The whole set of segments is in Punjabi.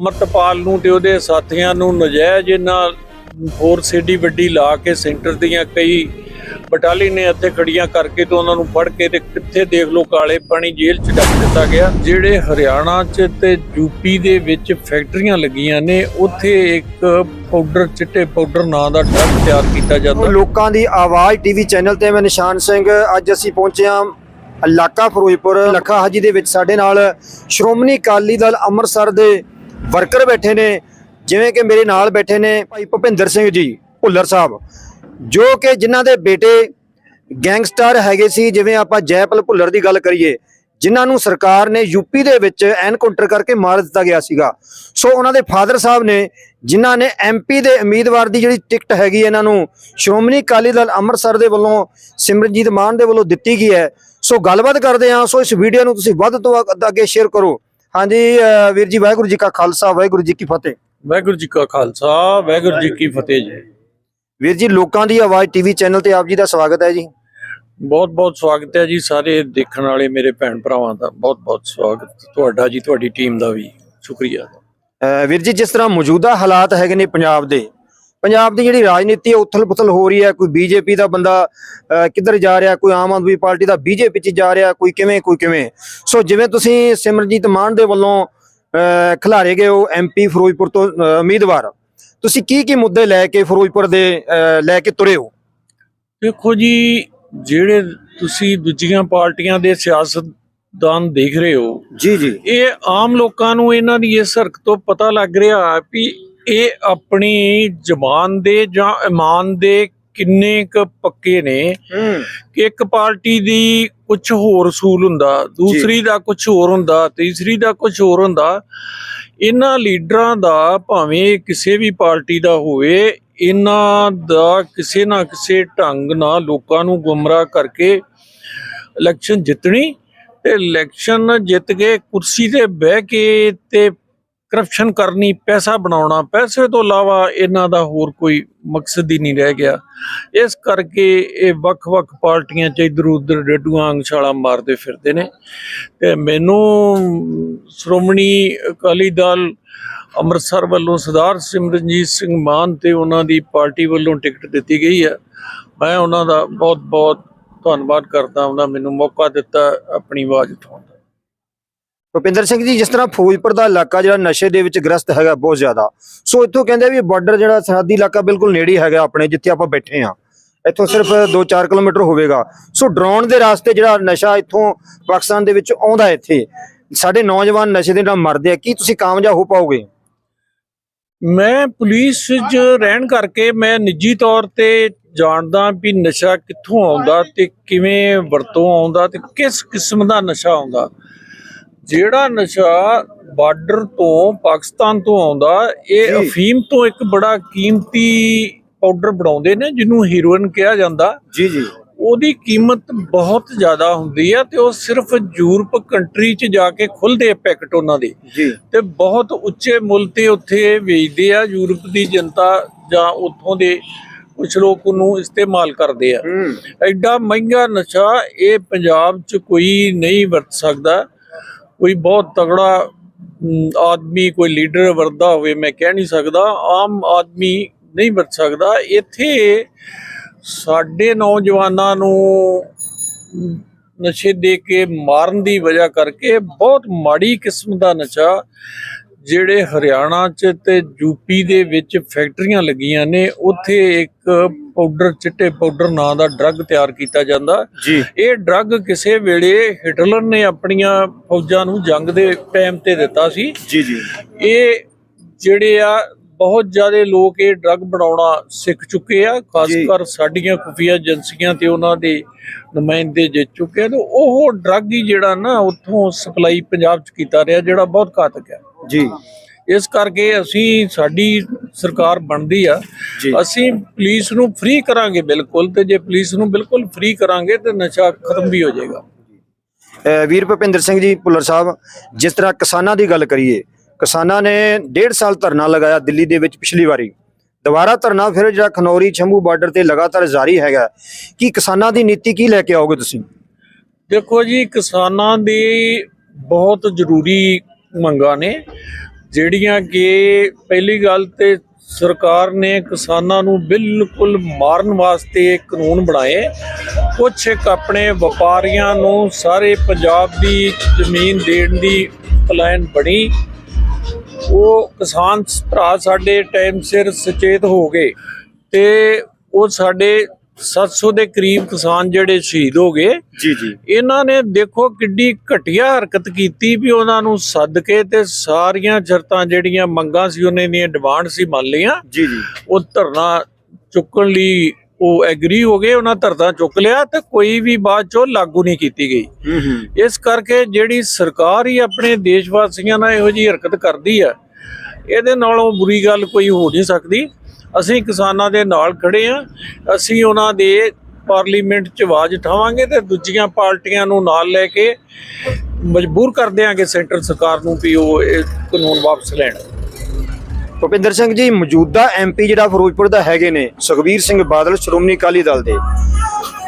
ਅਮਰਤਪਾਲ ਨੂੰ ਤੇ ਉਹਦੇ ਸਾਥੀਆਂ ਨੂੰ ਨਜਾਇਜ਼ ਇਹਨਾਂ ਫੋਰਸ ਏਡੀ ਵੱਡੀ ਲਾ ਕੇ ਸੈਂਟਰ ਦੀਆਂ ਕਈ ਬਟਾਲੀ ਨੇ ਇੱਥੇ ਖੜੀਆਂ ਕਰਕੇ ਤੇ ਉਹਨਾਂ ਨੂੰ ਫੜ ਕੇ ਤੇ ਕਿੱਥੇ ਦੇਖ ਲਓ ਕਾਲੇ ਪਾਣੀ ਜੇਲ੍ਹ ਚ ਡੱਕ ਦਿੱਤਾ ਗਿਆ। ਜਿਹੜੇ ਹਰਿਆਣਾ ਚ ਤੇ ਯੂਪੀ ਦੇ ਵਿੱਚ ਫੈਕਟਰੀਆਂ ਲੱਗੀਆਂ ਨੇ, ਉੱਥੇ ਇੱਕ ਪਾਊਡਰ, ਚਿੱਟੇ ਪਾਊਡਰ ਨਾਂ ਦਾ ਡਰੱਗ ਤਿਆਰ ਕੀਤਾ ਜਾਂਦਾ। ਲੋਕਾਂ ਦੀ ਆਵਾਜ਼ ਟੀਵੀ ਚੈਨਲ ਤੇ ਮੈਂ ਨਿਸ਼ਾਨ ਸਿੰਘ, ਅੱਜ ਅਸੀਂ ਪਹੁੰਚੇ ਹਾਂ ਇਲਾਕਾ ਫਿਰੋਜ਼ਪੁਰ। ਲੱਖਾ ਹਾਜੀ ਦੇ ਵਿੱਚ ਸਾਡੇ ਨਾਲ ਸ਼੍ਰੋਮਣੀ ਅਕਾਲੀ ਦਲ ਅੰਮ੍ਰਿਤਸਰ ਦੇ ਵਰਕਰ ਬੈਠੇ ਨੇ, ਜਿਵੇਂ ਕਿ ਮੇਰੇ ਨਾਲ ਬੈਠੇ ਨੇ ਭਾਈ ਭੁਪਿੰਦਰ ਸਿੰਘ ਜੀ, ਭੁੱਲਰ ਸਾਹਿਬ, ਜੋ ਕਿ ਜਿਨ੍ਹਾਂ ਦੇ ਬੇਟੇ ਗੈਂਗਸਟਰ ਹੈਗੇ ਸੀ, ਜਿਵੇਂ ਆਪਾਂ ਜੈਪਲ ਭੁੱਲਰ ਦੀ ਗੱਲ ਕਰੀਏ, ਜਿਨ੍ਹਾਂ ਨੂੰ ਸਰਕਾਰ ਨੇ ਯੂਪੀ ਦੇ ਵਿੱਚ ਐਨਕਾਊਂਟਰ ਕਰਕੇ ਮਾਰ ਦਿੱਤਾ ਗਿਆ ਸੀਗਾ। ਸੋ ਉਹਨਾਂ ਦੇ ਫਾਦਰ ਸਾਹਿਬ ਨੇ, ਜਿਨ੍ਹਾਂ ਨੇ ਐਮਪੀ ਦੇ ਉਮੀਦਵਾਰ ਦੀ ਜਿਹੜੀ ਟਿਕਟ ਹੈਗੀ ਇਹਨਾਂ ਨੂੰ, ਸ਼੍ਰੋਮਣੀ ਅਕਾਲੀ ਦਲ ਅੰਮ੍ਰਿਤਸਰ ਦੇ ਵੱਲੋਂ, ਸਿਮਰਨਜੀਤ ਮਾਨ ਦੇ ਵੱਲੋਂ ਦਿੱਤੀ ਗਈ ਹੈ। ਸੋ ਗੱਲਬਾਤ ਕਰਦੇ ਹਾਂ, ਸੋ ਇਸ ਵੀਡੀਓ ਨੂੰ ਤੁਸੀਂ ਵੱਧ ਤੋਂ ਵੱਧ ਅੱਗੇ ਸ਼ੇਅਰ ਕਰੋ। ਹਾਂਜੀ ਅਹ ਵੀਰ ਜੀ ਵਾਹਿਗੁਰੂ ਜੀ ਕਾ ਖਾਲਸਾ ਵਾਹਿਗੁਰੂ ਜੀ ਕੀ ਫਤਿਹ। ਵਾਹਿਗੁਰੂ ਜੀ ਕਾ ਖਾਲਸਾ ਵਾਹਿਗੁਰੂ ਜੀ ਕੀ ਫਤਿਹ ਜੀ। ਵੀਰ ਜੀ ਲੋਕਾਂ ਦੀ ਆਵਾਜ਼ ਟੀਵੀ ਚੈਨਲ ਤੇ ਆਪ ਜੀ ਦਾ ਸਵਾਗਤ ਹੈ ਜੀ। ਬਹੁਤ ਬਹੁਤ ਸਵਾਗਤ ਹੈ ਜੀ ਸਾਰੇ ਦੇਖਣ ਵਾਲੇ ਮੇਰੇ ਭੈਣ ਭਰਾਵਾਂ ਦਾ। ਬਹੁਤ ਬਹੁਤ ਸਵਾਗਤ ਤੁਹਾਡਾ ਜੀ ਤੁਹਾਡੀ ਟੀਮ ਦਾ ਵੀ। ਸ਼ੁਕਰੀਆ। ਅਹ ਵੀਰ ਜੀ ਜਿਸ ਤਰ੍ਹਾਂ ਮੌਜੂਦਾ ਹਾਲਾਤ ਹੈਗੇ ਨੇ ਪੰਜਾਬ ਦੇ ਪੰਜਾਬ ਦੀ ਜਿਹੜੀ ਰਾਜਨੀਤੀ ਹੈ ਉਥਲ-ਪੁਥਲ ਹੋ ਰਹੀ ਹੈ ਕੋਈ ਬੀਜੇਪੀ ਦਾ ਬੰਦਾ ਕਿੱਧਰ ਜਾ ਰਿਹਾ ਕੋਈ ਆਮ ਆਦਮੀ ਪਾਰਟੀ ਦਾ ਬੀਜੇਪੀ 'ਚ ਜਾ ਰਿਹਾ ਕੋਈ ਕਿਵੇਂ ਕੋਈ ਕਿਵੇਂ। ਸੋ ਜਿਵੇਂ ਤੁਸੀਂ ਸਿਮਰਜੀਤ ਮਾਨ ਦੇ ਵੱਲੋਂ ਖਿਲਾਰੇ ਗਏ ਹੋ ਐਮਪੀ ਫਿਰੋਜ਼ਪੁਰ ਤੋਂ ਉਮੀਦਵਾਰ ਤੁਸੀਂ ਕੀ ਕੀ ਮੁੱਦੇ ਲੈ ਕੇ ਫਿਰੋਜ਼ਪੁਰ ਦੇ ਲੈ ਕੇ ਤੁਰੇ ਹੋ? ਦੇਖੋ ਜੀ ਜਿਹੜੇ ਤੁਸੀਂ ਦੂਜੀਆਂ ਪਾਰਟੀਆਂ ਦੇ ਸਿਆਸਤਦਾਨ ਦੇਖ ਰਹੇ ਹੋ ਜੀ ਜੀ। ਇਹ ਆਮ ਲੋਕਾਂ ਨੂੰ ਇਹਨਾਂ ਦੀ ਇਸ ਹਰਕਤ ਤੋਂ ਪਤਾ ਲੱਗ ਰਿਹਾ ਵੀ ਇਹ ਆਪਣੀ ਜ਼ਬਾਨ ਦੇ ਜਾਂ ਇਮਾਨ ਦੇ ਕਿੰਨੇ ਕੁ ਪੱਕੇ ਨੇ? ਕਿ ਇੱਕ ਪਾਰਟੀ ਦੀ ਕੁਝ ਹੋਰ ਅਸੂਲ ਹੁੰਦਾ ਦੂਸਰੀ ਦਾ ਕੁਝ ਹੋਰ ਹੁੰਦਾ ਤੀਸਰੀ ਦਾ ਕੁਝ ਹੋਰ ਹੁੰਦਾ ਇਹਨਾਂ ਲੀਡਰਾਂ ਦਾ ਭਾਵੇਂ ਕਿਸੇ ਵੀ ਪਾਰਟੀ ਦਾ ਹੋਵੇ ਇਹਨਾਂ ਦਾ ਕਿਸੇ ਨਾ ਕਿਸੇ ਢੰਗ ਨਾਲ ਲੋਕਾਂ ਨੂੰ ਗੁੰਮਰਾਹ ਕਰਕੇ ਇਲੈਕਸ਼ਨ ਜਿੱਤਣੀ ਤੇ ਇਲੈਕਸ਼ਨ ਜਿੱਤ ਕੇ ਕੁਰਸੀ ਤੇ ਬਹਿ ਕੇ ਤੇ ਕਰਪਸ਼ਨ ਕਰਨੀ, ਪੈਸਾ ਬਣਾਉਣਾ, ਪੈਸੇ ਤੋਂ ਇਲਾਵਾ ਇਹਨਾਂ ਦਾ ਹੋਰ ਕੋਈ ਮਕਸਦ ਹੀ ਨਹੀਂ ਰਹਿ ਗਿਆ। ਇਸ ਕਰਕੇ ਇਹ ਵੱਖ-ਵੱਖ ਪਾਰਟੀਆਂ 'ਚ ਇਧਰ ਉਧਰ ਡੱਡੂਆਂ ਵਾਂਗ ਮਾਰਦੇ ਫਿਰਦੇ ਨੇ। ਤੇ ਮੈਨੂੰ ਸ਼੍ਰੋਮਣੀ ਅਕਾਲੀ ਦਲ ਅੰਮ੍ਰਿਤਸਰ ਵੱਲੋਂ ਸਰਦਾਰ ਸਿਮਰਨਜੀਤ ਸਿੰਘ ਮਾਨ ਤੇ ਉਹਨਾਂ ਦੀ ਪਾਰਟੀ ਵੱਲੋਂ ਟਿਕਟ ਦਿੱਤੀ ਗਈ ਹੈ। ਮੈਂ ਉਹਨਾਂ ਦਾ ਬਹੁਤ-ਬਹੁਤ ਧੰਨਵਾਦ ਕਰਦਾ ਉਹਨਾਂ ਮੈਨੂੰ ਮੌਕਾ ਦਿੱਤਾ ਆਪਣੀ ਆਵਾਜ਼ ਉਠਾਉਣ ਦਾ। ਭੁਪਿੰਦਰ ਸਿੰਘ ਜੀ, ਜਿਸ ਤਰ੍ਹਾਂ ਫਿਰੋਜ਼ਪੁਰ ਦਾ ਇਲਾਕਾ ਜਿਹੜਾ ਨਸ਼ੇ ਦੇ ਵਿੱਚ ਗ੍ਰਸਤ ਹੈਗਾ ਬਹੁਤ ਜ਼ਿਆਦਾ। ਸੋ ਇੱਥੋਂ ਕਹਿੰਦੇ ਵੀ ਬਾਰਡਰ ਜਿਹੜਾ ਸਰਹੱਦੀ ਇਲਾਕਾ ਬਿਲਕੁਲ ਨੇੜੇ ਹੈਗਾ ਆਪਣੇ, ਜਿੱਥੇ ਆਪਾਂ ਬੈਠੇ ਆ ਇੱਥੋਂ ਸਿਰਫ 2-4 ਕਿਲੋਮੀਟਰ ਹੋਵੇਗਾ। ਸੋ ਡਰੋਨ ਦੇ ਰਾਸਤੇ ਜਿਹੜਾ ਨਸ਼ਾ ਇੱਥੋਂ ਪਾਕਿਸਤਾਨ ਦੇ ਵਿੱਚ ਆਉਂਦਾ ਇੱਥੇ। ਸਾਡੇ ਨੌਜਵਾਨ ਨਸ਼ੇ ਦੇ ਨਾਲ ਮਰਦੇ ਆ। ਕੀ ਤੁਸੀਂ ਕਾਮਯਾਬ ਹੋ ਪਾਓਗੇ? ਮੈਂ ਪੁਲਿਸ 'ਚ ਰਹਿਣ ਕਰਕੇ ਮੈਂ ਨਿੱਜੀ ਤੌਰ ਤੇ ਜਾਣਦਾ ਵੀ ਨਸ਼ਾ ਕਿੱਥੋਂ ਆਉਂਦਾ ਤੇ ਕਿਵੇਂ ਵਰਤੋਂ ਆਉਂਦਾ ਤੇ ਕਿਸ ਕਿਸਮ ਦਾ ਨਸ਼ਾ ਆਉਂਦਾ। ਜਿਹੜਾ ਨਸ਼ਾ ਬਾਰਡਰ ਤੋਂ ਪਾਕਿਸਤਾਨ ਤੋਂ ਆਉਂਦਾ ਇਹ। ਅਫੀਮ ਤੋਂ ਇੱਕ ਬੜਾ ਕੀਮਤੀ ਪਾਊਡਰ ਬਣਾਉਂਦੇ ਨੇ ਜਿਹਨੂੰ ਹੀਰੋਇਨ ਕਿਹਾ ਜਾਂਦਾ। ਜੀ ਜੀ। ਉਹਦੀ ਕੀਮਤ ਬਹੁਤ ਜ਼ਿਆਦਾ ਹੁੰਦੀ ਆ ਤੇ ਉਹ ਸਿਰਫ ਯੂਰਪ ਕੰਟਰੀ 'ਚ ਜਾ ਕੇ ਖੁੱਲਦੇ ਪੈਕਟ ਉਹਨਾਂ ਦੇ। ਤੇ ਬਹੁਤ ਉੱਚੇ ਮੁੱਲ ਤੇ ਉੱਥੇ ਵੇਚਦੇ ਆ ਯੂਰਪ ਦੀ ਜਨਤਾ ਜਾਂ ਉੱਥੋਂ ਦੇ ਕੁਝ ਲੋਕ ਉਹਨੂੰ ਇਸਤੇਮਾਲ ਕਰਦੇ ਆ। ਐਡਾ ਮਹਿੰਗਾ ਨਸ਼ਾ ਇਹ ਪੰਜਾਬ 'ਚ ਕੋਈ ਨਹੀਂ ਵਰਤ ਸਕਦਾ। ਕੋਈ ਬਹੁਤ ਤਗੜਾ ਆਦਮੀ, ਕੋਈ ਲੀਡਰ ਵਰਦਾ ਹੋਵੇ, ਮੈਂ ਕਹਿ ਨਹੀਂ ਸਕਦਾ, ਆਮ ਆਦਮੀ ਨਹੀਂ ਵਰਤ ਸਕਦਾ। ਇੱਥੇ ਸਾਡੇ ਨੌਜਵਾਨਾਂ ਨੂੰ ਨਸ਼ੇ ਦੇ ਕੇ ਮਾਰਨ ਦੀ ਵਜ੍ਹਾ ਕਰਕੇ ਬਹੁਤ ਮਾੜੀ ਕਿਸਮ ਦਾ ਨਸ਼ਾ ਜਿਹੜੇ ਹਰਿਆਣਾ ਚ ਤੇ ਯੂਪੀ ਦੇ ਵਿੱਚ ਫੈਕਟਰੀਆਂ ਲੱਗੀਆਂ ਨੇ ਉੱਥੇ ਇੱਕ ਪਾਊਡਰ ਚਿੱਟੇ ਪਾਊਡਰ ਨਾਂ ਦਾ ਡਰੱਗ ਤਿਆਰ ਕੀਤਾ ਜਾਂਦਾ। ਜੀ। ਇਹ ਡਰੱਗ ਕਿਸੇ ਵੇਲੇ ਹਿਟਲਰ ਨੇ ਆਪਣੀਆਂ ਫੌਜਾਂ ਨੂੰ ਜੰਗ ਦੇ ਟਾਈਮ ਤੇ ਦਿੱਤਾ ਸੀ। ਜੀ ਜੀ। ਇਹ ਜਿਹੜੇ ਆ ਬਹੁਤ ਜ਼ਿਆਦਾ ਲੋਕ ਇਹ ਡਰੱਗ ਬਣਾਉਣਾ ਸਿੱਖ ਚੁੱਕੇ ਆ ਖਾਸ। ਕਰ ਸਾਡੀਆਂ ਖੁਫੀਆ ਏਜੰਸੀਆਂ ਤੇ ਉਹਨਾਂ ਦੇ ਨੁਮਾਇੰਦੇ ਜਿੱਤ ਚੁੱਕੇ ਆ ਤੇ ਉਹ ਡਰੱਗ ਹੀ ਜਿਹੜਾ ਨਾ ਉੱਥੋਂ ਸਪਲਾਈ ਪੰਜਾਬ ਚ ਕੀਤਾ ਰਿਹਾ ਜਿਹੜਾ ਬਹੁਤ ਘਾਤਕ ਹੈ ਜੀ ਇਸ ਕਰਕੇ ਅਸੀਂ ਸਾਡੀ ਸਰਕਾਰ ਬਣਦੀ ਆ। ਅਸੀਂ ਪੁਲਿਸ ਨੂੰ ਫ੍ਰੀ ਕਰਾਂਗੇ ਬਿਲਕੁਲ ਤੇ ਜੇ ਪੁਲਿਸ ਨੂੰ ਬਿਲਕੁਲ ਫ੍ਰੀ ਕਰਾਂਗੇ ਤੇ ਨਸ਼ਾ ਖਤਮ ਵੀ ਹੋ ਜਾਏਗਾ ਵੀਰ ਭੁਪਿੰਦਰ ਸਿੰਘ ਜੀ ਭੁੱਲਰ ਸਾਹਿਬ ਜਿਸ ਤਰ੍ਹਾਂ ਕਿਸਾਨਾਂ ਦੀ ਗੱਲ ਕਰੀਏ ਕਿਸਾਨਾਂ ਨੇ ਡੇਢ ਸਾਲ ਧਰਨਾ ਲਗਾਇਆ ਦਿੱਲੀ ਦੇ ਵਿੱਚ ਪਿਛਲੀ ਵਾਰੀ। ਦੁਬਾਰਾ ਧਰਨਾ ਫਿਰ ਜਿਹੜਾ ਖਨੌਰੀ ਛੰਭੂ ਬਾਰਡਰ ਤੇ ਲਗਾਤਾਰ ਜਾਰੀ ਹੈਗਾ। ਕਿ ਕਿਸਾਨਾਂ ਦੀ ਨੀਤੀ ਕੀ ਲੈ ਕੇ ਆਓਗੇ ਤੁਸੀਂ? ਦੇਖੋ ਜੀ, ਕਿਸਾਨਾਂ ਦੀ ਬਹੁਤ ਜ਼ਰੂਰੀ ਮੰਗਾਂ ਨੇ, ਜਿਹੜੀਆਂ ਕਿ ਪਹਿਲੀ ਗੱਲ ਤੇ ਸਰਕਾਰ ਨੇ ਕਿਸਾਨਾਂ ਨੂੰ ਬਿਲਕੁਲ ਮਾਰਨ ਵਾਸਤੇ ਕਾਨੂੰਨ ਬਣਾਏ। ਕੁਛ ਇੱਕ ਆਪਣੇ ਵਪਾਰੀਆਂ ਨੂੰ ਸਾਰੇ ਪੰਜਾਬ ਦੀ ਜ਼ਮੀਨ ਦੇਣ ਦੀ ਪਲਾਨ ਬਣੀ। ਉਹ ਕਿਸਾਨ ਭਰਾ ਸਾਡੇ ਟਾਈਮ ਸਿਰ ਸੁਚੇਤ ਹੋ ਗਏ ਤੇ ਉਹ ਸਾਡੇ 700 ਦੇ ਕਰੀਬ ਕਿਸਾਨ ਜਿਹੜੇ ਸ਼ਹੀਦ ਹੋ ਗਏ। ਜੀ ਜੀ। ਇਹਨਾਂ ਨੇ ਦੇਖੋ ਕਿੱਡੀ ਘਟੀਆ ਹਰਕਤ ਕੀਤੀ ਵੀ ਉਹਨਾਂ ਨੂੰ ਸੱਦ ਕੇ ਤੇ ਸਾਰੀਆਂ ਸ਼ਰਤਾਂ ਜਿਹੜੀਆਂ ਮੰਗਾਂ ਸੀ ਉਹਨਾਂ ਦੀਆਂ ਡਿਮਾਂਡ ਸੀ ਮੰਨ ਲਈਆਂ। ਜੀ ਜੀ। ਉਹ ਧਰਨਾ ਚੁੱਕਣ ਲਈ ਉਹ ਐਗਰੀ ਹੋ ਗਏ ਉਹਨਾਂ ਧਰਨਾ ਚੁੱਕ ਲਿਆ ਤੇ ਕੋਈ ਵੀ ਬਾਅਦ ਚੋਂ ਲਾਗੂ ਨਹੀਂ ਕੀਤੀ ਗਈ। ਇਸ ਕਰਕੇ ਜਿਹੜੀ ਸਰਕਾਰ ਹੀ ਆਪਣੇ ਦੇਸ਼ ਵਾਸੀਆਂ ਨਾਲ ਇਹੋ ਜਿਹੀ ਹਰਕਤ ਕਰਦੀ ਆ ਇਹਦੇ ਨਾਲੋਂ ਬੁਰੀ ਗੱਲ ਕੋਈ ਹੋ ਨਹੀਂ ਸਕਦੀ। ਅਸੀਂ ਕਿਸਾਨਾਂ ਦੇ ਨਾਲ ਖੜੇ ਆ ਅਸੀਂ ਉਹਨਾਂ ਦੇ ਪਾਰਲੀਮੈਂਟ 'ਚ ਆਵਾਜ਼ ਉਠਾਵਾਂਗੇ ਤੇ ਦੂਜੀਆਂ ਪਾਰਟੀਆਂ ਨੂੰ ਨਾਲ ਲੈ ਕੇ ਮਜਬੂਰ ਕਰ ਦਿਆਂਗੇ ਸੈਂਟਰ ਸਰਕਾਰ ਨੂੰ ਵੀ ਉਹ ਇਹ ਕਾਨੂੰਨ ਵਾਪਸ ਲੈਣ। ਭੁਪਿੰਦਰ ਸਿੰਘ ਜੀ ਮੌਜੂਦਾ ਐਮਪੀ ਜਿਹੜਾ ਫਿਰੋਜ਼ਪੁਰ ਦਾ ਹੈਗੇ ਨੇ ਸੁਖਬੀਰ ਸਿੰਘ ਬਾਦਲ ਸ਼੍ਰੋਮਣੀ ਅਕਾਲੀ ਦਲ ਦੇ।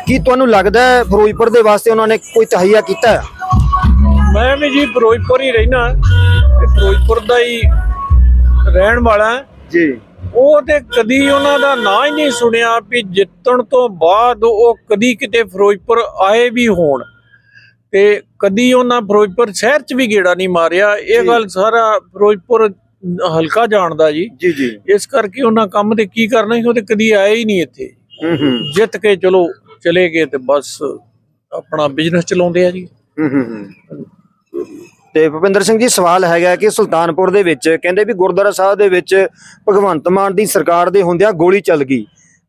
ਕੀ ਤੁਹਾਨੂੰ ਲੱਗਦਾ ਹੈ ਫਿਰੋਜ਼ਪੁਰ ਦੇ ਵਾਸਤੇ ਉਹਨਾਂ ਨੇ ਕੋਈ ਤਹਈਆ ਕੀਤਾ ਮੈਂ ਵੀ ਜੀ ਫਿਰੋਜ਼ਪੁਰ ਹੀ ਰਹਿਣਾ। ਤੇ ਫਿਰੋਜ਼ਪੁਰ ਦਾ ਹੀ ਰਹਿਣ ਵਾਲਾ ਜੀ। ਉਹ ਤੇ ਕਦੀ ਉਹਨਾਂ ਦਾ ਨਾਂ ਹੀ ਨਹੀਂ ਸੁਣਿਆ ਵੀ ਜਿੱਤਣ ਤੋਂ ਬਾਅਦ ਉਹ ਕਦੀ ਕਿਤੇ ਫਿਰੋਜ਼ਪੁਰ ਆਏ ਵੀ ਹੋਣ। ਤੇ ਕਦੀ ਉਹਨਾਂ ਫਿਰੋਜ਼ਪੁਰ ਸ਼ਹਿਰ 'ਚ ਵੀ ਗੇੜਾ ਨਹੀਂ ਮਾਰਿਆ। ਇਹ। ਗੱਲ ਸਾਰਾ ਫਿਰੋਜ਼ਪੁਰ ਹਲਕਾ ਜਾਣਦਾ ਜੀ। ਜੀ ਜੀ। ਇਸ ਕਰਕੇ ਉਹਨਾਂ ਕੰਮ ਤੇ ਕੀ ਕਰਨਾ ਸੀ ਉਹ ਤੇ ਕਦੀ ਆਏ ਹੀ ਨਹੀਂ ਇੱਥੇ। ਹੂੰ ਹੂੰ। ਜਿੱਤ ਕੇ ਚਲੋ ਚਲੇ ਗਏ ਤੇ ਬਸ ਆਪਣਾ ਬਿਜ਼ਨਸ ਚਲਾਉਂਦੇ ਆ ਜੀ। ਹੂੰ ਹੂੰ ਹੂੰ। ਤੇ ਭੁਪਿੰਦਰ ਸਿੰਘ ਜੀ ਸਵਾਲ ਹੈਗਾ ਕਿ ਸੁਲਤਾਨਪੁਰ ਦੇ ਵਿੱਚ ਕਹਿੰਦੇ ਵੀ ਗੁਰਦੁਆਰਾ ਸਾਹਿਬ ਦੇ ਵਿੱਚ ਭਗਵੰਤ ਮਾਨ ਦੀ ਸਰਕਾਰ ਦੇ ਹੁੰਦਿਆਂ ਗੋਲੀ ਚੱਲ ਗਈ।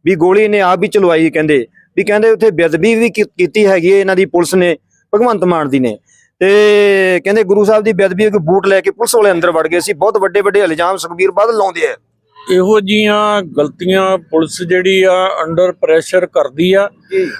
ਵੀ ਗੋਲੀ ਨੇ ਆਪ ਵੀ ਚਲਵਾਈ ਕਹਿੰਦੇ। ਵੀ ਕਹਿੰਦੇ ਉੱਥੇ ਬੇਅਦਬੀ ਵੀ ਕੀਤੀ ਹੈਗੀ ਇਹਨਾਂ ਦੀ ਪੁਲਿਸ ਨੇ ਭਗਵੰਤ ਮਾਨ ਦੀ ਨੇ। ਤੇ ਕਹਿੰਦੇ ਗੁਰੂ ਸਾਹਿਬ ਦੀ ਬੇਅਦਬੀ ਕੋਈ ਬੂਟ ਲੈ ਕੇ ਪੁਲਿਸ ਵਾਲੇ ਅੰਦਰ ਵੜ ਗਏ ਸੀ। ਬਹੁਤ ਵੱਡੇ ਵੱਡੇ ਇਲਜ਼ਾਮ ਸੁਖਬੀਰ ਬਾਦਲ ਲਾਉਂਦੇ ਆ। ਇਹੋ ਜੀਆਂ ਗਲਤੀਆਂ ਪੁਲਿਸ ਜਿਹੜੀ ਆ ਅੰਡਰ ਪ੍ਰੈਸ਼ਰ ਕਰਦੀ ਆ।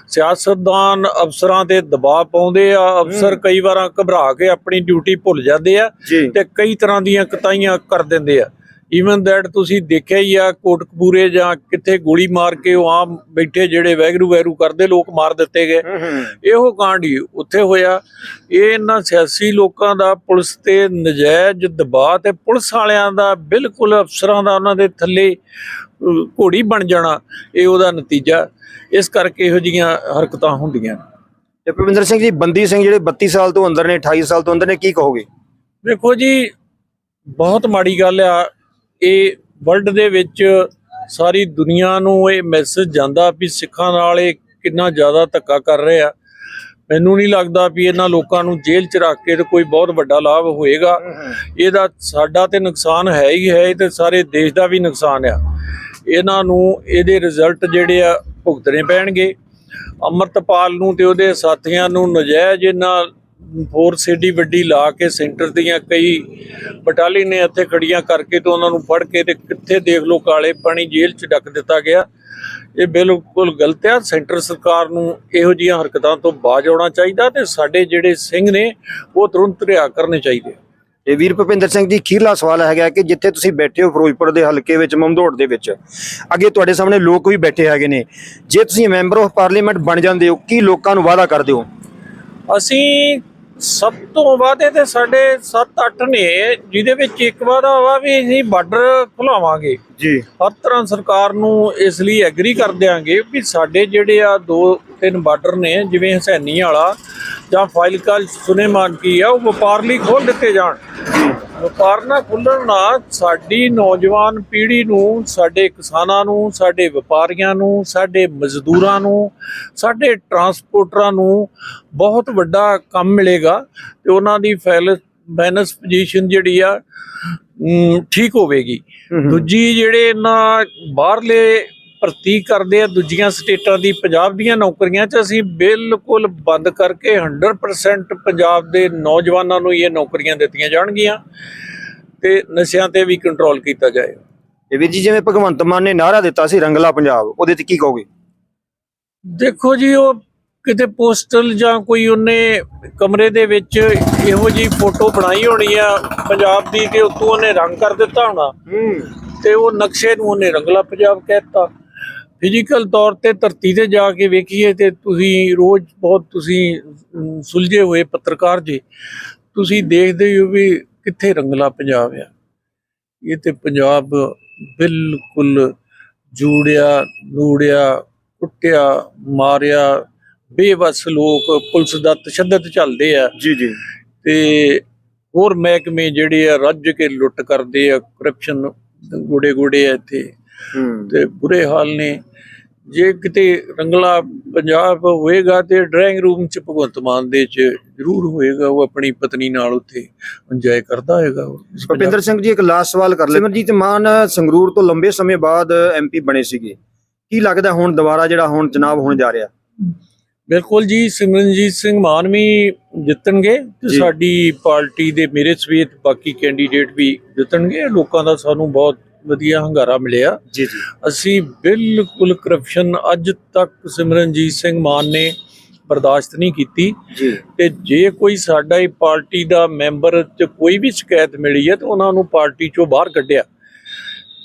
ਸਿਆਸਤਦਾਨ ਅਫਸਰਾਂ ਤੇ ਦਬਾਅ ਪਾਉਂਦੇ ਆ। ਅਫਸਰ ਕਈ ਵਾਰਾਂ ਘਬਰਾ ਕੇ ਆਪਣੀ ਡਿਊਟੀ ਭੁੱਲ ਜਾਂਦੇ ਆ ਤੇ ਕਈ ਤਰ੍ਹਾਂ ਦੀਆਂ ਕਤਾਈਆਂ ਕਰ ਦਿੰਦੇ ਆ। ਈਵਨ ਦੈਟ ਤੁਸੀਂ ਦੇਖਿਆ ਹੀ ਆ ਕੋਟਕਪੂਰੇ ਜਾਂ ਕਿੱਥੇ ਗੋਲੀ ਮਾਰ ਕੇ ਉਹ ਆਮ ਬੈਠੇ ਜਿਹੜੇ ਵੈਗਰੂ ਵੈਰੂ ਕਰਦੇ ਲੋਕ ਮਾਰ ਦਿੱਤੇ ਗਏ। ਇਹੋ ਕਾਂਡ ਹੀ ਉੱਥੇ ਹੋਇਆ। ਇਹ ਇਹਨਾਂ ਸਿਆਸੀ ਲੋਕਾਂ ਦਾ ਪੁਲਿਸ ਤੇ ਨਜਾਇਜ਼ ਦਬਾਅ ਤੇ ਪੁਲਿਸ ਵਾਲਿਆਂ ਦਾ ਬਿਲਕੁਲ ਅਫਸਰਾਂ ਦਾ ਉਹਨਾਂ ਦੇ ਥੱਲੇ ਘੋੜੀ ਬਣ ਜਾਣਾ ਇਹ ਉਹਦਾ ਨਤੀਜਾ। ਇਸ ਕਰਕੇ ਇਹੋ ਜੀਆਂ ਹਰਕਤਾਂ ਹੁੰਦੀਆਂ ਤੇ ਭੁਪਿੰਦਰ ਸਿੰਘ ਜੀ ਬੰਦੀ ਸਿੰਘ ਜਿਹੜੇ 32 ਸਾਲ ਤੋਂ ਅੰਦਰ ਨੇ 28 ਸਾਲ ਤੋਂ ਅੰਦਰ ਨੇ ਕੀ ਕਹੋਗੇ? ਵੇਖੋ ਜੀ ਬਹੁਤ ਮਾੜੀ ਗੱਲ ਆ। ਇਹ ਵਰਲਡ ਦੇ ਵਿੱਚ ਸਾਰੀ ਦੁਨੀਆ ਨੂੰ ਇਹ ਮੈਸੇਜ ਜਾਂਦਾ ਵੀ ਸਿੱਖਾਂ ਨਾਲ ਇਹ ਕਿੰਨਾ ਜ਼ਿਆਦਾ ਧੱਕਾ ਕਰ ਰਹੇ ਆ। ਮੈਨੂੰ ਨਹੀਂ ਲੱਗਦਾ ਵੀ ਇਹਨਾਂ ਲੋਕਾਂ ਨੂੰ ਜੇਲ੍ਹ 'ਚ ਰੱਖ ਕੇ ਤੇ ਕੋਈ ਬਹੁਤ ਵੱਡਾ ਲਾਭ ਹੋਏਗਾ। ਇਹਦਾ ਸਾਡਾ ਤੇ ਨੁਕਸਾਨ ਹੈ ਹੀ ਹੈ, ਇਹ ਤੇ ਸਾਰੇ ਦੇਸ਼ ਦਾ ਵੀ ਨੁਕਸਾਨ ਆ। ਇਹਨਾਂ ਨੂੰ ਇਹਦੇ ਰਿਜ਼ਲਟ ਜਿਹੜੇ ਆ ਭੁਗਤਣੇ ਪੈਣਗੇ। ਅਮਰਤਪਾਲ ਨੂੰ ਤੇ ਉਹਦੇ ਸਾਥੀਆਂ ਨੂੰ ਨਜਾਇਜ਼ ਇਹਨਾਂ ਫੋਰਸ ਏਡੀ ਵੱਡੀ ਲਾ ਕੇ ਸੈਂਟਰ ਦੀਆਂ ਕਈ ਬਟਾਲੀ ਨੇ ਇੱਥੇ ਖੜੀਆਂ ਕਰਕੇ ਤੇ ਉਹਨਾਂ ਨੂੰ ਫੜ ਕੇ ਤੇ ਕਿੱਥੇ ਦੇਖ ਲਓ ਕਾਲੇ ਪਾਣੀ ਜੇਲ੍ਹ 'ਚ ਡੱਕ ਦਿੱਤਾ ਗਿਆ। ਇਹ ਬਿਲਕੁਲ ਗਲਤ ਆ। ਸੈਂਟਰ ਸਰਕਾਰ ਨੂੰ ਇਹੋ ਜਿਹੀਆਂ ਹਰਕਤਾਂ ਤੋਂ ਬਾਜ ਆਉਣਾ ਚਾਹੀਦਾ ਤੇ ਸਾਡੇ ਜਿਹੜੇ ਸਿੰਘ ਨੇ ਉਹ ਤੁਰੰਤ ਰਿਹਾ ਕਰਨੇ ਚਾਹੀਦੇ ਇਹ ਵੀਰ ਭੁਪਿੰਦਰ ਸਿੰਘ ਜੀ ਖੀਰਲਾ ਸਵਾਲ ਹੈਗਾ ਕਿ ਜਿੱਥੇ ਤੁਸੀਂ ਬੈਠੇ ਹੋ ਫਿਰੋਜ਼ਪੁਰ ਦੇ ਹਲਕੇ ਵਿੱਚ ਮਮਦੋੜ ਦੇ ਵਿੱਚ ਅੱਗੇ ਤੁਹਾਡੇ ਸਾਹਮਣੇ ਲੋਕ ਵੀ ਬੈਠੇ ਹੈਗੇ ਨੇ। ਜੇ ਤੁਸੀਂ ਮੈਂਬਰ ਆਫ ਪਾਰਲੀਮੈਂਟ ਬਣ ਜਾਂਦੇ ਹੋ ਕੀ ਲੋਕਾਂ ਨੂੰ ਵਾਅਦਾ ਕਰਦੇ ਹੋ? ਅਸੀਂ ਸਭ ਤੋਂ ਵਾਅਦੇ ਤੇ ਸਾਡੇ 7-8 ਨੇ ਜਿਹਦੇ ਵਿੱਚ ਇੱਕ ਵਾਅਦਾ ਵਾ ਵੀ ਅਸੀਂ ਬਾਰਡਰ ਖੁਲਾਵਾਂਗੇ। ਜੀ। ਹਰ ਤਰ੍ਹਾਂ ਸਰਕਾਰ ਨੂੰ ਇਸ ਲਈ ਐਗਰੀ ਕਰ ਦਿਆਂਗੇ ਵੀ ਸਾਡੇ ਜਿਹੜੇ ਆ ਦੋ ਤਿੰਨ ਬਾਰਡਰ ਨੇ ਜਿਵੇਂ ਹਸੈਨੀ ਵਾਲਾ ਜਾਂ ਫਾਈਲਕਾ ਸੁਨੇਮਾਨ ਕੀ ਆ ਉਹ ਵਪਾਰ ਲਈ ਖੋਲ ਦਿੱਤੇ ਜਾਣ। ਵਪਾਰ ਨਾ ਖੁੱਲਣ ਨਾਲ ਸਾਡੀ ਨੌਜਵਾਨ ਪੀੜ੍ਹੀ ਨੂੰ ਸਾਡੇ ਕਿਸਾਨਾਂ ਨੂੰ ਸਾਡੇ ਵਪਾਰੀਆਂ ਨੂੰ ਸਾਡੇ ਮਜ਼ਦੂਰਾਂ ਨੂੰ ਸਾਡੇ ਟਰਾਂਸਪੋਰਟਰਾਂ ਨੂੰ ਬਹੁਤ ਵੱਡਾ ਕੰਮ ਮਿਲੇਗਾ ਤੇ ਉਹਨਾਂ ਦੀ ਫੈਲ ਬੈਲੈਂਸ ਪੋਜੀਸ਼ਨ ਜਿਹੜੀ ਆ ਠੀਕ ਹੋਵੇਗੀ। ਦੂਜੀ ਜਿਹੜੇ ਇਹਨਾਂ ਬਾਹਰਲੇ ਭਰਤੀ ਕਰਦੇ ਆ ਦੂਜੀਆਂ ਸਟੇਟਾਂ ਦੀ। ਪੰਜਾਬ ਦੀਆਂ ਨੌਕਰੀਆਂ 'ਚ ਅਸੀਂ ਬਿਲਕੁਲ ਬੰਦ ਕਰਕੇ 100% ਪੰਜਾਬ ਦੇ ਨੌਜਵਾਨਾਂ ਨੂੰ ਇਹ ਨੌਕਰੀਆਂ ਦਿੱਤੀਆਂ ਜਾਣਗੀਆਂ ਤੇ ਨਸ਼ਿਆਂ ਤੇ ਵੀ ਕੰਟਰੋਲ ਕੀਤਾ ਜਾਏਗਾ। ਇਹ ਵੀਰ ਜੀ ਜਿਵੇਂ ਭਗਵੰਤ ਮਾਨ ਨੇ ਨਾਰਾ ਦਿੱਤਾ ਸੀ ਰੰਗਲਾ ਪੰਜਾਬ ਉਹਦੇ ਤੇ ਕੀ ਕਹੋਗੇ? ਦੇਖੋ ਜੀ ਉਹ ਕਿਤੇ ਪੋਸਟਲ ਜਾਂ ਕੋਈ ਉਹਨੇ ਕਮਰੇ ਦੇ ਵਿੱਚ ਇਹੋ ਜੀ ਫੋਟੋ ਬਣਾਈ ਹੋਣੀ ਆ ਪੰਜਾਬ ਦੀ ਤੇ ਉਤੋਂ ਉਹਨੇ ਰੰਗ ਕਰ ਦਿੱਤਾ ਹੋਣਾ। ਤੇ ਉਹ ਨਕਸ਼ੇ ਨੂੰ ਉਹਨੇ ਰੰਗਲਾ ਪੰਜਾਬ ਕਹਿਤਾ ਫਿਜ਼ੀਕਲ ਤੌਰ ਤੇ ਧਰਤੀ ਤੇ ਜਾ ਕੇ ਵੇਖੀਏ ਤੇ ਤੁਸੀਂ ਰੋਜ਼ ਬਹੁਤ ਤੁਸੀਂ ਸੁਲਝੇ ਹੋਏ ਪੱਤਰਕਾਰ ਜੀ ਤੁਸੀਂ ਦੇਖਦੇ ਹੋ ਵੀ ਕਿੱਥੇ ਰੰਗਲਾ ਪੰਜਾਬ ਆ। ਇਹ ਤੇ ਪੰਜਾਬ ਬਿਲਕੁਲ ਜੂੜਿਆ ਨੂੜਿਆ ਕੁੱਟਿਆ ਮਾਰਿਆ ਬੇਵਸ ਲੋਕ ਪੁਲਿਸ ਦਾ ਤਸ਼ੱਦਦ ਚੱਲਦੇ ਆ। ਜੀ ਜੀ। ਤੇ ਹੋਰ ਮਹਿਕਮੇ ਜਿਹੜੇ ਆ ਰੱਜ ਕੇ ਲੁੱਟ ਕਰਦੇ ਆ ਕਰਪਸ਼ਨ ਗੋੜੇ ਗੋੜੇ ਆ ਇੱਥੇ। ਤੇ ਬੁਰੇ ਹਾਲ ਨੇ। ਜੇ ਕਿਤੇ ਰੰਗਲਾ ਪੰਜਾਬ ਹੋਏਗਾ ਤੇ ਡਰਾਇੰਗ ਰੂਮ ਚ ਭਗਵੰਤ ਮਾਨ ਦੇ ਚ ਜ਼ਰੂਰ ਹੋਏਗਾ ਉਹ ਆਪਣੀ ਪਤਨੀ ਨਾਲ ਉੱਥੇ ਇੰਜੋਏ ਕਰਦਾ ਹੋਏਗਾ। ਭੁਪਿੰਦਰ ਸਿੰਘ ਜੀ ਇੱਕ ਲਾਸਟ ਸਵਾਲ ਕਰ ਲੈ ਸਿਮਰਜੀਤ ਮਾਨ ਸੰਗਰੂਰ ਤੋਂ ਲੰਬੇ ਸਮੇਂ ਬਾਅਦ ਐਮਪੀ ਬਣੇ ਸੀਗੇ ਕੀ ਲੱਗਦਾ ਹੁਣ ਦੁਬਾਰਾ ਜਿਹੜਾ ਹੁਣ ਚੁਣਾਵ ਹੋਣ ਜਾ ਰਿਹਾ ਬਿਲਕੁਲ ਜੀ ਸਿਮਰਨਜੀਤ ਸਿੰਘ ਮਾਨ ਵੀ ਜਿੱਤਣਗੇ ਤੇ। ਸਾਡੀ ਪਾਰਟੀ ਦੇ ਮੇਰੇ ਸਮੇਤ ਬਾਕੀ ਕੈਂਡੀਡੇਟ ਵੀ ਜਿੱਤਣਗੇ ਲੋਕਾਂ ਦਾ ਸਾਨੂੰ ਬਹੁਤ ਵਧੀਆ ਹੰਗਾਰਾ ਮਿਲਿਆ। ਜੀ ਜੀ। ਅਸੀਂ ਬਿਲਕੁਲ ਕਰਪਸ਼ਨ ਅੱਜ ਤੱਕ ਸਿਮਰਨਜੀਤ ਸਿੰਘ ਮਾਨ ਨੇ ਬਰਦਾਸ਼ਤ ਨਹੀਂ ਕੀਤੀ। ਤੇ ਜੇ ਕੋਈ ਸਾਡਾ ਹੀ ਪਾਰਟੀ ਦਾ ਮੈਂਬਰ ਚ ਕੋਈ ਵੀ ਸ਼ਿਕਾਇਤ ਮਿਲੀ ਹੈ ਤਾਂ ਉਹਨਾਂ ਨੂੰ ਪਾਰਟੀ ਚੋਂ ਬਾਹਰ ਕੱਢਿਆ।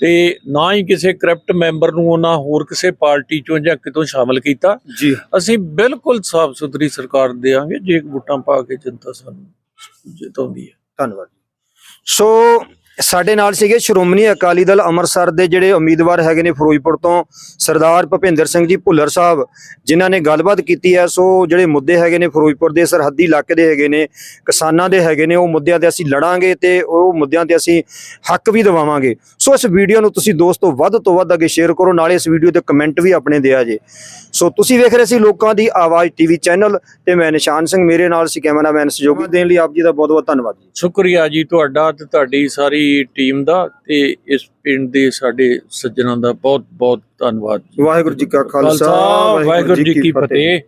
ਤੇ ਨਾ ਹੀ ਕਿਸੇ ਕਰਪਟ ਮੈਂਬਰ ਨੂੰ ਉਹਨਾਂ ਹੋਰ ਕਿਸੇ ਪਾਰਟੀ ਚੋਂ ਜਾਂ ਕਿਤੋਂ ਸ਼ਾਮਲ ਕੀਤਾ। ਜੀ। ਅਸੀਂ ਬਿਲਕੁਲ ਸਾਫ਼ ਸੁਥਰੀ ਸਰਕਾਰ ਦੇਵਾਂਗੇ ਜੇ ਵੋਟਾਂ ਪਾ ਕੇ ਜਨਤਾ ਸਾਨੂੰ ਜਿਤਾਉਂਦੀ ਹੈ। ਧੰਨਵਾਦ ਸੋ ਸਾਡੇ ਨਾਲ ਸੀਗੇ ਸ਼੍ਰੋਮਣੀ ਅਕਾਲੀ ਦਲ ਅੰਮ੍ਰਿਤਸਰ ਦੇ ਜਿਹੜੇ ਉਮੀਦਵਾਰ ਹੈਗੇ ਨੇ ਫਿਰੋਜ਼ਪੁਰ ਤੋਂ ਸਰਦਾਰ ਭੁਪਿੰਦਰ ਸਿੰਘ ਜੀ ਭੁੱਲਰ ਸਾਹਿਬ, ਜਿਨ੍ਹਾਂ ਨੇ ਗੱਲਬਾਤ ਕੀਤੀ ਹੈ। ਸੋ ਜਿਹੜੇ ਮੁੱਦੇ ਹੈਗੇ ਨੇ ਫਿਰੋਜ਼ਪੁਰ ਦੇ ਸਰਹੱਦੀ ਇਲਾਕੇ ਦੇ ਹੈਗੇ ਨੇ, ਕਿਸਾਨਾਂ ਦੇ ਹੈਗੇ ਨੇ, ਉਹ ਮੁੱਦਿਆਂ ਤੇ ਅਸੀਂ ਲੜਾਂਗੇ ਤੇ ਉਹ ਮੁੱਦਿਆਂ ਤੇ ਅਸੀਂ ਹੱਕ ਵੀ ਦਿਵਾਵਾਂਗੇ। ਸੋ ਇਸ ਵੀਡੀਓ ਨੂੰ ਤੁਸੀਂ ਦੋਸਤੋ ਵੱਧ ਤੋਂ ਵੱਧ ਅੱਗੇ ਸ਼ੇਅਰ ਕਰੋ, ਨਾਲੇ ਇਸ ਵੀਡੀਓ ਤੇ ਕਮੈਂਟ ਵੀ ਆਪਣੇ ਦਿਆ ਜੇ। ਸੋ ਤੁਸੀਂ ਵੇਖ ਰਹੇ ਸੀ ਲੋਕਾਂ ਦੀ ਆਵਾਜ਼ ਟੀਵੀ ਚੈਨਲ ਤੇ ਮੈਂ ਨਿਸ਼ਾਨ ਸਿੰਘ, ਮੇਰੇ ਨਾਲ ਸੀ ਕੈਮਰਾਮੈਨ ਸਹਿਯੋਗੀ ਦੇਣ ਲਈ ਆਪ ਜੀ ਦਾ ਬਹੁਤ ਬਹੁਤ ਧੰਨਵਾਦ ਜੀ। ਸ਼ੁਕਰੀਆ ਜੀ ਤੁਹਾਡਾ ਤੇ ਤੁਹਾਡੀ ਸਾਰੀ ਟੀਮ ਦਾ ਤੇ ਇਸ ਪਿੰਡ ਦੇ ਸਾਡੇ ਸੱਜਣਾਂ ਦਾ ਬਹੁਤ ਬਹੁਤ ਧੰਨਵਾਦ ਵਾਹਿਗੁਰੂ ਜੀ ਕਾ ਖਾਲਸਾ ਵਾਹਿਗੁਰੂ ਜੀ ਕੀ ਫਤਿਹ।